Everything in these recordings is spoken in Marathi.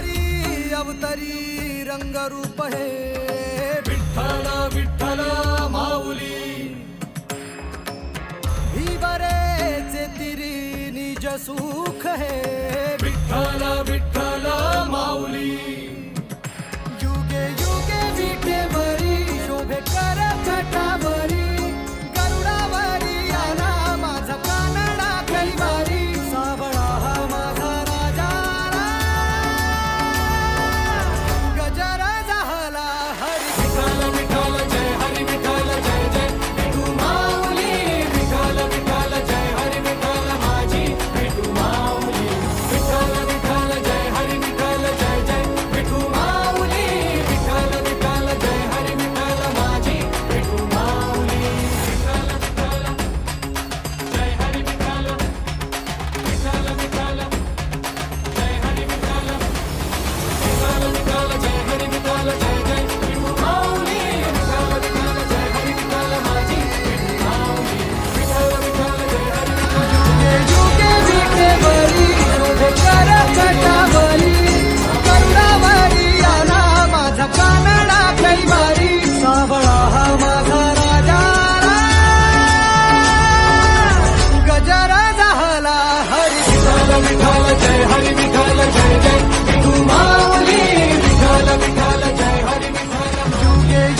अवतारी अवतारी रंगरूप हे। विठ्ठल विठ्ठल माऊली। भीवरेचे चेतिरी निज सुख हे। विठ्ठल विठ्ठल माऊली।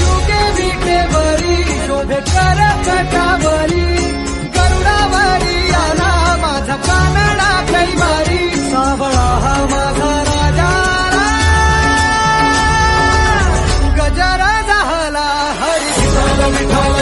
युगे विटे बरी शोध कर कटावरी करुणावरी आला माझा कानडा कैवारी सावळा हा माझा राजा गजरा झाला हरी. विठाल